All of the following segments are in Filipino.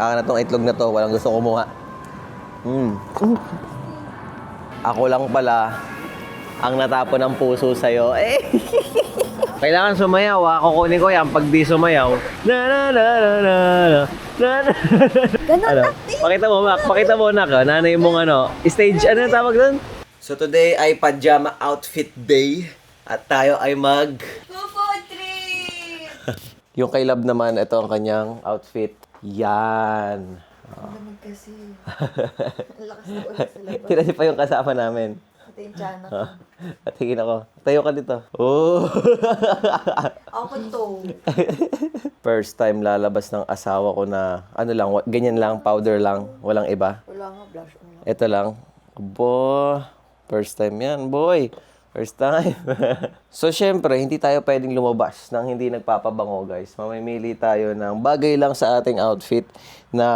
Akin na tong itlog na to. Walang gusto kumuha. Mm. Ako lang pala ang natapon ng puso sa'yo. Eh! Kailangan sumayaw ah. Kukunin ko yan pag di sumayaw. Na na na na na na na na Ganun ano? ate. Pakita mo, Mac. Pakita mo, Nak. oh. Nanay mong ano. Stage, ano yung tawag doon? So today ay pajama outfit day. At tayo ay mag... Yung kay Love naman, ito ang kanyang outfit. Yan. Kasi. Ang lakas na ulit sa labas. Tinasi pa yung kasama namin. Ito yung tiyan ako. At tingin ako. Tayo ka dito. Oh! Ako to. First time lalabas ng asawa ko na ano lang, ganyan lang, powder lang, walang iba. Wala nga, blush on lang. Ito lang. Bo, first time yan, boy. First time. so, syempre, hindi tayo pwedeng lumabas nang hindi nagpapabango, guys. Mamimili tayo ng bagay lang sa ating outfit na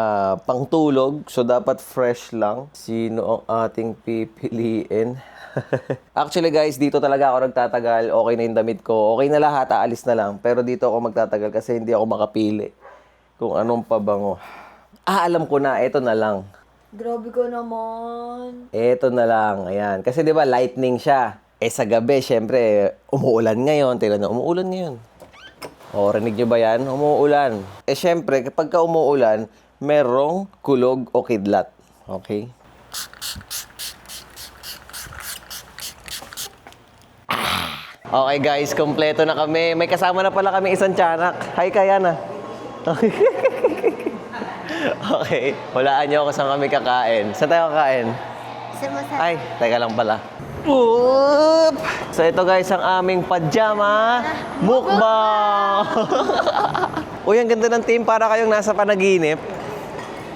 pangtulog. So, dapat fresh lang. Sino ang ating pipiliin? Actually, guys, dito talaga ako nagtatagal. Okay na yung damit ko. Okay na lahat, aalis na lang. Pero dito ako magtatagal kasi hindi ako makapili kung anong pabango. Ah, alam ko na. Ito na lang. Grabe ka naman. Eto na lang, ayan. Kasi 'di ba lightning siya. Eh sa gabi, syempre, umuulan ngayon. Tingnan na, umuulan ngayon. O, rinig nyo ba yan? Umuulan. Eh syempre, kapag ka umuulan, merong kulog o kidlat. Okay? Okay guys, kompleto na kami. May kasama na pala kami isang tiyanak. Hi Kayana. okay, walaan nyo ako saan kami kakain. Saan tayo kakain? Sa masa. Ay, teka lang pala. Oop! So ito guys ang aming pajama mukbang. Uy, ang ganda ng team para kayong nasa panaginip.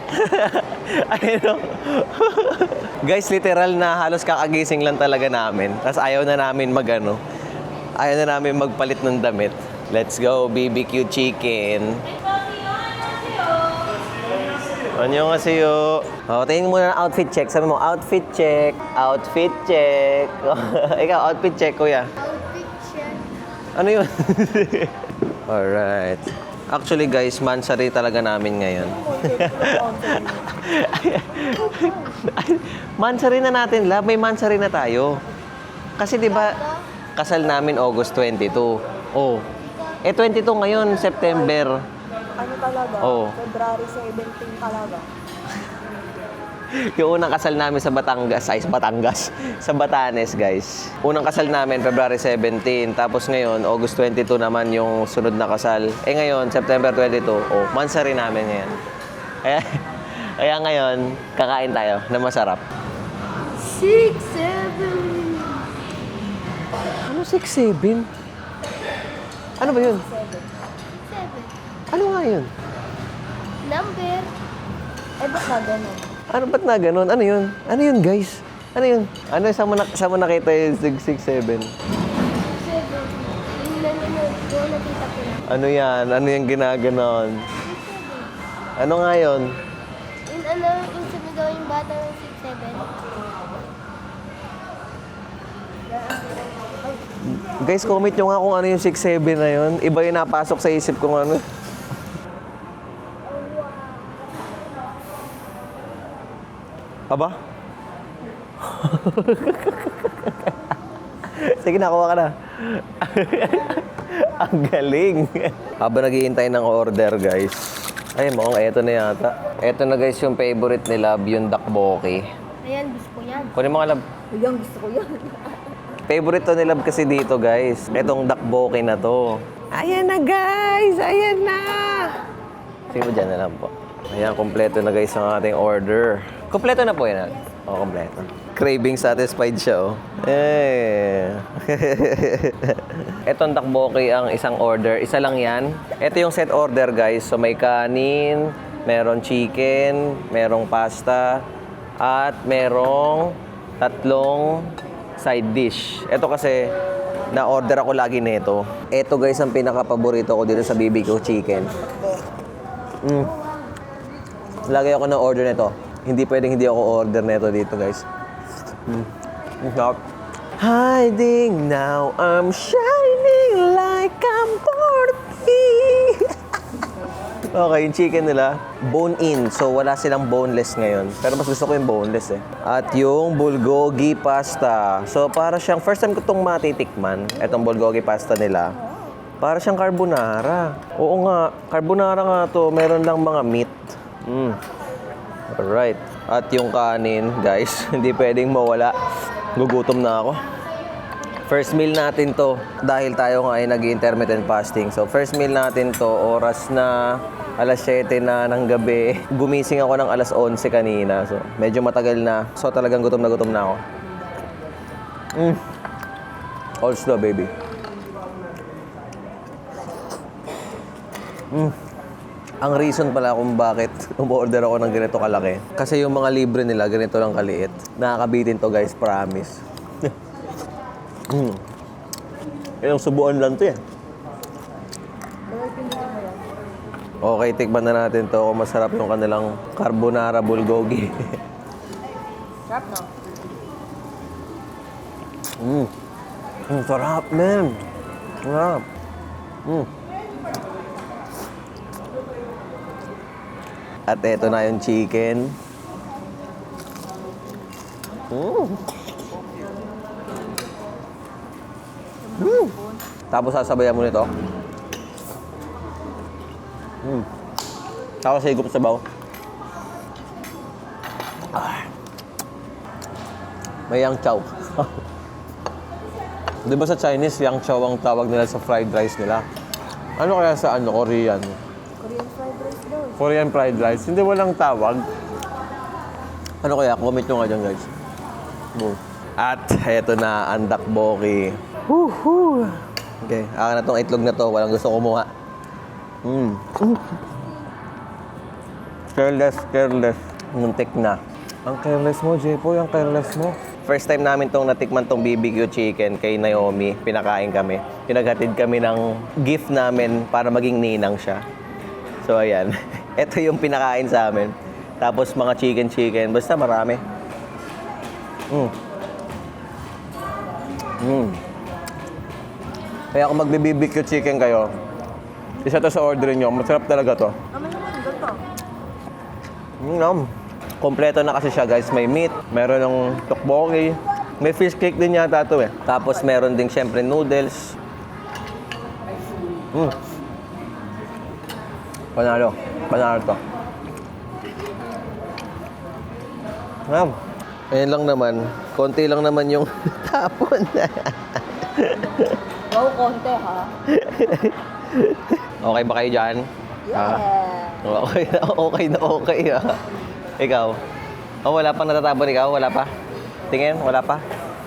Ayun o. guys, literal na halos kakagising lang talaga namin. Tapos ayaw na namin magano. Ayaw na namin magpalit ng damit. Let's go, BBQ chicken. Sa'yo. Oh, tingin muna ng outfit check. Sabi mo, outfit check. Outfit check. Ikaw, outfit check, kuya. Ano yun? Alright. Actually, guys, mansari talaga namin ngayon. mansari na natin, love. May mansari na tayo. Kasi di ba kasal namin August 22. Oh. Eh, 22 ngayon, September. Ano talaga? Oo. February 17 talaga. Yung unang kasal namin sa Batangas, ay sa Batangas, sa Batanes, guys. Unang kasal namin, February 17. Tapos ngayon, August 22 naman yung sunod na kasal. Eh ngayon, September 22. Oh, mansari namin ngayon. Kaya, kaya ngayon, kakain tayo na masarap. 6, 7, Ano 6-7? Ano ba yun? 7. Ano nga yun? Number. Eh, ba't na ganun? Ano ba't na ganun? Ano yun? Ano yun, guys? Ano yun? Ano saan mo, na, saan mo nakita yung 667? 7. Yung nanonood ko, nakita ko na. Ano yan? Ano yung ginaganon? Ano nga yun? Yung ano, yung sumigaw yung bata ng 6, 7. Guys, comment nyo nga kung ano yung 6-7 na yun. Iba yung napasok sa isip kong ano. Aba? Sige, nakuha ka na. Ang galing. Habang naghihintay ng order, guys. Ay, mukhang eto na yata. Eto na, guys, yung favorite ni Love, yung dakboki. Ayan, gusto ko yan. Kunin mo nga, Love. Ayan, gusto ko yan. Favorite to ni Love kasi dito, guys. Itong dakboki na to. Ayan na, guys! Ayan na! Sige mo dyan na lang po. Ayan, kompleto na guys ang ating order. Kompleto na po yan. Oo, kompleto. Craving satisfied siya, oh. Eh. Etong dakboki ang isang order. Isa lang yan. Ito yung set order, guys. So, may kanin, merong chicken, merong pasta, at merong tatlong side dish. Ito kasi, na-order ako lagi nito. Ito guys, ang pinaka-paborito ko dito sa BBQ chicken. Mm. Lagi ako na-order nito. Hindi pwedeng hindi ako order nito dito guys. Mm. Sarap. Hiding now, I'm shining like I'm 40. Okay, yung chicken nila, bone-in. So, wala silang boneless ngayon. Pero mas gusto ko yung boneless eh. At yung bulgogi pasta. So, para siyang, first time ko itong matitikman, itong bulgogi pasta nila. Para siyang carbonara. Oo nga, carbonara nga to. Meron lang mga meat. Mm. Alright. At yung kanin, guys, hindi pwedeng mawala. Gugutom na ako. First meal natin to dahil tayo nga ay nag-intermittent fasting. So first meal natin to, oras na alas 7 na ng gabi. Gumising ako ng alas 11 kanina. So medyo matagal na. So talagang gutom na gutom na ako. Mm. All slow, baby. Mm. Ang reason pala kung bakit umorder ako ng ganito kalaki. Kasi yung mga libre nila, ganito lang kaliit. Nakakabitin to guys, promise. Mm. Yung subuan lang to yan. Okay, tikman na natin to kung masarap yung kanilang carbonara bulgogi. Sarap, no? mm. Ang sarap, man. Sarap. Mm. At eto na yung chicken. Mm. Mm. Tapos sasabayan mo nito. Mm. Tapos higup sa baw. Ah. May yang chow. Di ba sa Chinese, yang chow ang tawag nila sa fried rice nila? Ano kaya sa ano, Korean? Korean fried rice daw. Korean fried rice. Hindi walang tawag. Ano kaya? Comment nyo nga dyan, guys. Boom. At eto na, ang dakboki. Woohoo! Okay, akin na tong itlog na to. Walang gusto kumuha. Mm. Careless, careless. Muntik na. Ang careless mo, Jepo. Ang careless mo. First time namin tong natikman tong BBQ chicken kay Naomi. Pinakain kami. Pinaghatid kami ng gift namin para maging ninang siya. So, ayan. Ito yung pinakain sa amin. Tapos mga chicken-chicken. Basta marami. Mm. Mm. Kaya kung magbe-BBQ chicken kayo, isa to sa order nyo. Masarap talaga to. Mm, kompleto na kasi siya guys. May meat, meron ng tokboki, may fish cake din yata to eh. Tapos meron ding syempre noodles. Mm. Panalo. Panalo to. Ma'am. Ayan lang naman. Konti lang naman yung tapon. Wow, konti, ha? okay ba kayo dyan? Ha? Yeah. Okay na okay na okay ah. Ikaw? Oh, wala pang natatabon ikaw? Wala pa? Tingin? Wala pa?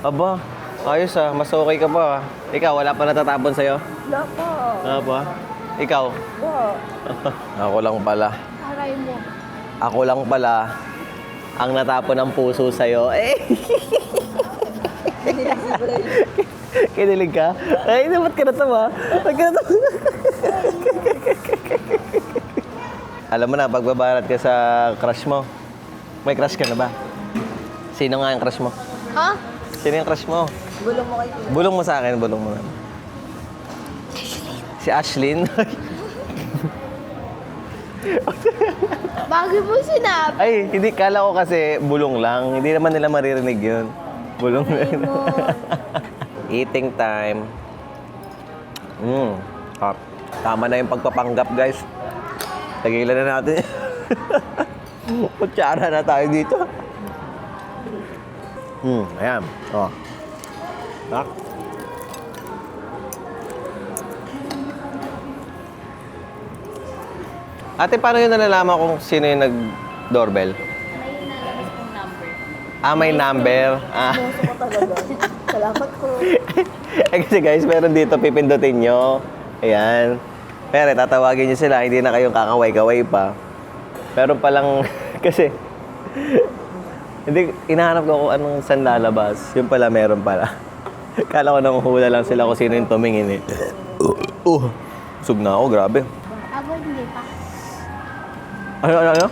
Aba, ayos ah. Mas okay ka pa ah. Ikaw, wala pa natatabon sa'yo? Wala po. Aba? Ikaw? Wow. Ako lang pala. Aray mo. Ako lang pala ang natapon ng puso sa'yo. Eh, kinilig ka? Ay, ba't ka natawa? Ba't ka natawa? Alam mo na, pagbabarat ka sa crush mo. May crush ka na ba? Sino nga yung crush mo? Ha? Sino yung crush mo? Gulong mo kay. Bulong mo sa akin, bulong mo na. Si Ashlyn? Bagay mo sinabi. Ay, hindi. Kala ko kasi bulong lang. Hindi naman nila maririnig yun. Bulong lang. mo. Eating time. Mm. Hot. Tama na yung pagpapanggap, guys. Tagilan na natin. Kutsara na tayo dito. Hmm, ayan. Oh. Tak. Ate, paano yun nalalaman kung sino yung nag-doorbell? May nalabas pong number. Ah, may number. Ah. Puso ko talaga. Salamat po. eh kasi guys, meron dito, pipindutin nyo. Ayan. Pero tatawagin nyo sila, hindi na kayong kakaway-kaway pa. Pero palang, kasi, hindi, inahanap ko kung anong saan lalabas. Yung pala, meron pala. Kala ko nang hula lang sila kung sino yung tumingin eh. Uh, sug na ako, grabe. Ano, ano, ano?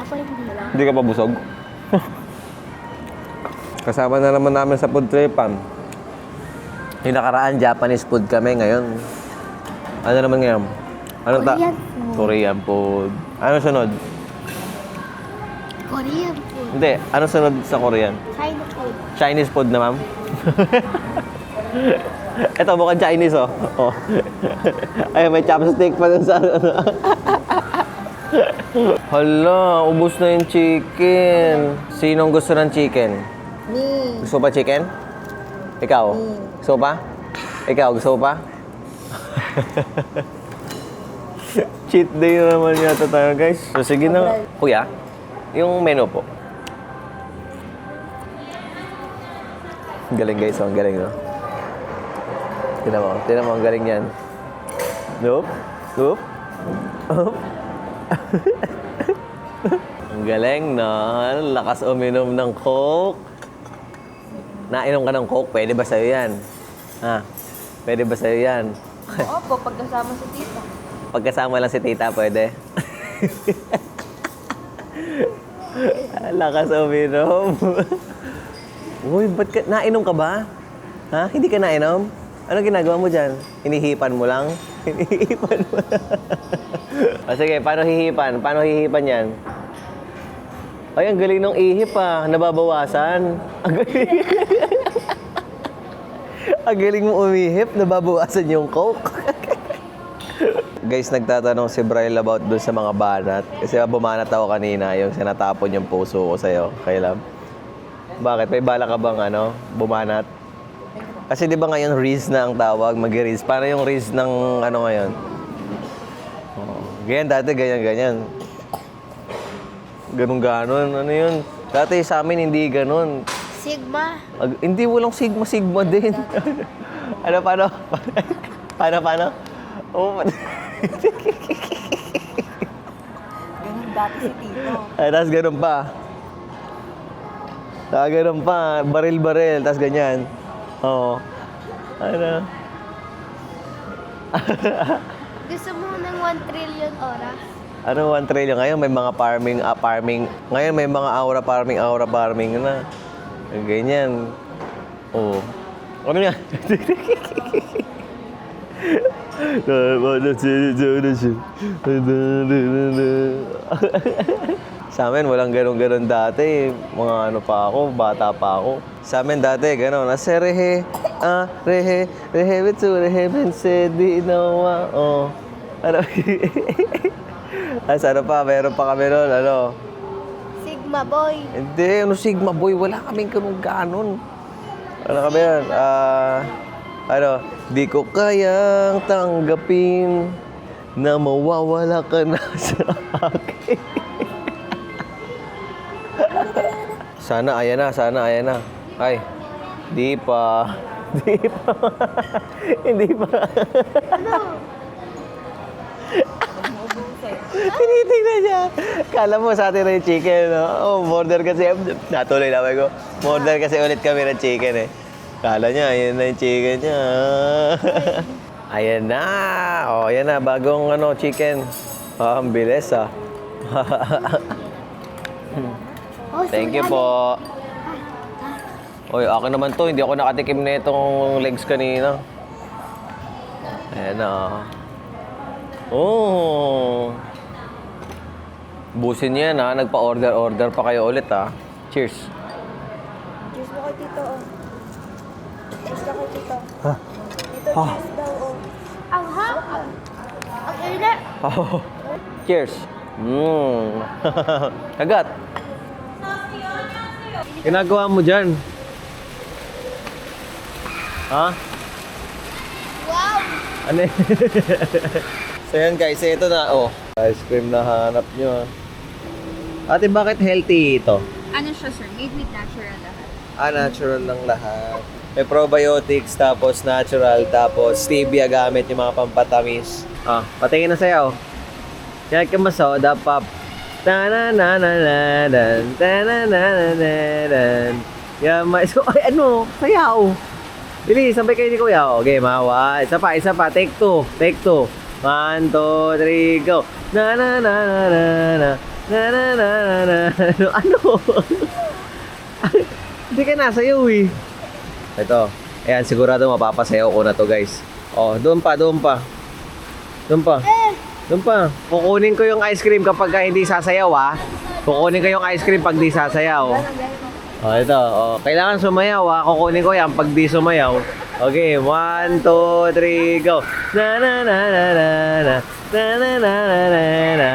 Ako hindi lang. Hindi ka pa busog? Kasama na naman namin sa food tripan. Yung nakaraan, Japanese food kami ngayon. Ano naman ngayon? Anong ta? Korean food. Korean food. Ano sunod? Korean food. Hindi, ano sunod sa Korean? China food. Chinese food na, ma'am? Ito, mukhang Chinese, oh. oh. Ay, may chopstick pa dun sa... Hala, ubos na yung chicken. Sinong gusto ng chicken? Me. Gusto pa chicken? Ikaw? Gusto pa? Ikaw, gusto pa? Cheat day na naman yata tayo, guys. So, sige na. Kuya, yung menu po. Galing, guys. oh. Ang galing, no? Tinan mo. Tinan mo, ang galing yan. Nope. Nope. Nope. Ang galing, no? Lakas uminom ng Coke. Nainom ka ng Coke, pwede ba sa'yo yan? Ha? Pwede ba sa'yo yan? Opo, pagkasama sa tita. Pagkasama lang si tita, pwede? Lakas uminom. Uy, ba't ka, nainom ka ba? Ha? Hindi ka nainom? Ano ginagawa mo dyan? Hinihipan mo lang? Hinihipan mo o sige, paano hihipan? Paano hihipan yan? Ay, ang galing ng ihip ah. Nababawasan. Ang galing. ang galing mo umihip, nababawasan yung coke. Guys, nagtatanong si Brian about dun sa mga banat. Kasi bumanat ako kanina, yung sinatapon yung puso ko sa'yo. Kailan? Bakit? May bala ka bang ano, bumanat? Kasi di ba ngayon Riz na ang tawag, mag-Riz. Paano yung Riz ng ano ngayon? Oh, ganyan dati, ganyan-ganyan. Ganun-ganon, ano yun? Dati sa amin hindi ganun. Sigma. Ag- hindi walang sigma-sigma din. ano, paano? paano, paano? Oh, Ganun dati si tito. Ay, tapos ganun pa. Tapos ganun pa. Baril-baril, tapos ganyan. Oo. Ano? Gusto mo ng 1 trillion oras? Ano, 1 trillion ngayon, may mga farming, ah, farming. Ngayon, may mga aura farming, aura farming na. Ganyan. Oo. Ano yan? Sa amin, walang ganun-ganun dati. Mga ano pa ako, bata pa ako. Sa amin dati, ganun. Ase rehe, ah, rehe, rehe bitsu, rehe bense, di nawa, oh. Ano? As ano pa, meron pa kami nun, ano? Sigma boy. Hindi, ano Sigma boy, wala kaming ganun ganon. Ano kami yun? Ah, ano, di ko kayang tanggapin na mawawala ka na sa akin. sana, ayan na, sana, ayan na. Ay, di pa. Di pa. Hindi pa. Tinitingnan niya. Kala mo sa atin na yung chicken, no? Oh, order kasi. Natuloy naman ko. Order kasi ulit kami ng chicken, eh. Kala niya, ayan na yung chicken niya. Ayan na. Oh, ayan na. Bagong ano, chicken. Ah, ang bilis, ah. Oh, Thank you po. Oy, akin naman to. Hindi ako nakatikim na itong legs kanina. Ayan na. Oh. Busin yan ha. Nagpa-order-order pa kayo ulit ha. Cheers. Cheers mo kay tito, oh. Cheers ka kay tito. Tito, Ah. cheers daw, oh. Ang hap. Ang init. Cheers. Mmm. Kagat. Ginagawa mo dyan? Ha? Wow. Ano so yan guys, ito na oh. Ice cream na hanap nyo. Ate, bakit healthy ito? Ano siya sir? Made with natural lahat. Ah, natural lang lahat. May probiotics, tapos natural, tapos stevia gamit yung mga pampatamis. Ah, patingin na sa'yo. Yan ka maso, dapap. ta na na na na dan ta na na na na dan Yan, ma so, ay ano, sayaw. Bili, sabay kayo ni Kuya. Okay, mawa. Isa pa, isa pa. Take two. Take two. One, two, three, go. Na na na na na na. Na na na na na. Ano? ano? Hindi ka nasayaw eh. Ito. Ayan, sigurado mapapasayaw ko na to guys. Oh, doon pa, doon pa. Doon pa. Doon pa. Kukunin ko yung ice cream kapag ka hindi sasayaw ah. Kukunin ko yung ice cream pag di sasayaw. Oh, ito. Oh, kailangan sumayaw ah. Kukunin ko yan pag di sumayaw. Okay, one, two, three, go. Na na na na na na na na na na na na.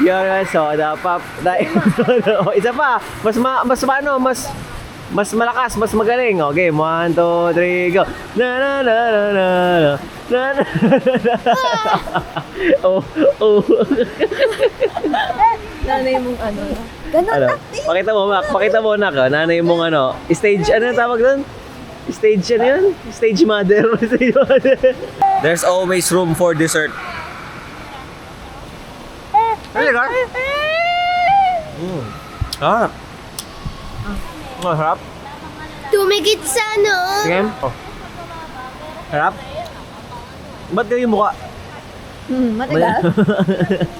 You're a soda pop. Dahil oh, isa pa. Mas ma, mas maano, mas mas malakas, mas magaling. Okay, one, two, three, go. Na na na na na na. Na na na na. Oh, oh. Nanay mong ano. Ganon ano? Pakita mo, Mac. Pakita mo, Nak. oh. Nanay mong ano. Stage, ano yung tawag doon? Stage, ano yun? Stage mother. Stage mother. There's always room for dessert. Really, Gar? Mm. Ah. Masarap. Tumigit sa ano? Sige. Oh. Sarap. Ba't ganyan yung mukha? Hmm, matigas.